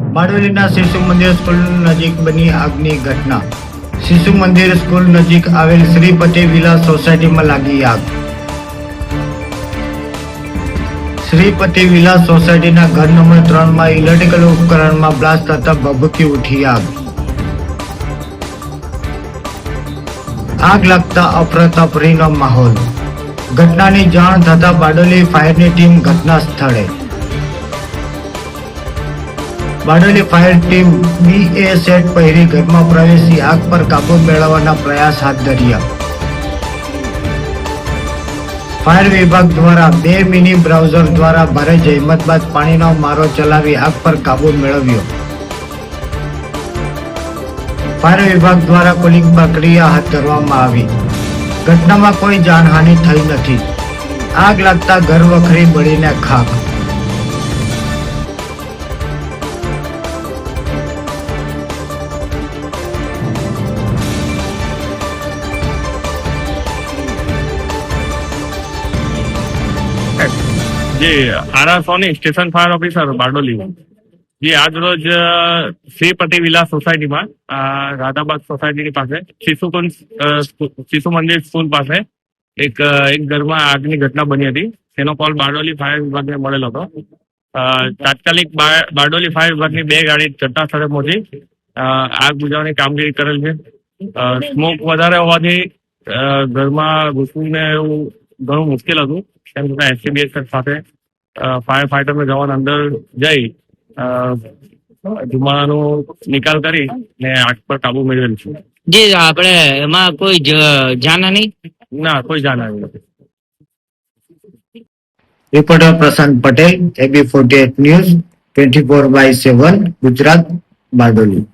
બારડોલીના શિશુ મંદિર સ્કૂલ નજીક બની આગની ઘટના. શિશુ મંદિર સ્કૂલ નજીક આવેલ શ્રીપતિ વિલા સોસાયટીમાં લાગી આગ. શ્રીપતિ વિલા સોસાયટીના ઘર નંબર ત્રણમાં ઇલેક્ટ્રિકલ ઉપકરણમાં બ્લાસ્ટ થતા ભભૂકી ઉઠી આગ. આગ લાગતા અફરાતફરીનો માહોલ. ઘટનાની જાણ થતા બારડોલી ફાયરની ટીમ ઘટના સ્થળે Bardoli fire team B A set પહેરી ઘરમાં પ્રવેશી આગ પર કાબુ મેળવવાના પ્રયાસ હાથ ધર્યા. ફાયર વિભાગ દ્વારા બે મિની બ્રાઉઝર દ્વારા ભારે જહેમત બાદ પાણીનો મારો ચલાવી આગ પર કાબુ મેળવ્યો. ફાયર વિભાગ દ્વારા કુલિંગ પ્રક્રિયા હાથ ધરવામાં આવી. ઘટનામાં કોઈ જાનહાનિ થઈ નથી. આગ લાગતા ઘર વખરી બળીને ખાક G R Soni station fire officer Bardoli. જી આજ રોજ અ, શ્રીપતિ વિલાસ સોસાયટીમાં રાધાબાદ સોસાયટીની પાસે શિશુકુંજ શિશુ મંદિર સ્કૂલ પાસે એક એક ઘરમાં આગની ઘટના બની હતી. તેનો કોલ બારડોલી ફાયર વિભાગને મળેલો હતો. તાત્કાલિક બારડોલી ફાયર વિભાગની બે ગાડી ઘટના સ્થળે પહોંચી. આગ બુઝાવવાની કામગીરી કરેલ છે. સ્મોક વધારે હોવાથી ઘરમાં ઘૂસવું એવું ઘણું મુશ્કેલ હતું. તેમ છતાં એસસીબીએસ સાથે ફાયર ફાઈટરનો જવાન અંદર જઈ ધુમાડાનો નિકાલ કરી ને આગ પર કાબુ મેળવેલ છે. જી આપણે એમાં કોઈ જાના નહીં? ના કોઈ જાના આવી નથી reporter Prashant Patel A B forty eight news twenty four by seven Gujarat Bardoli.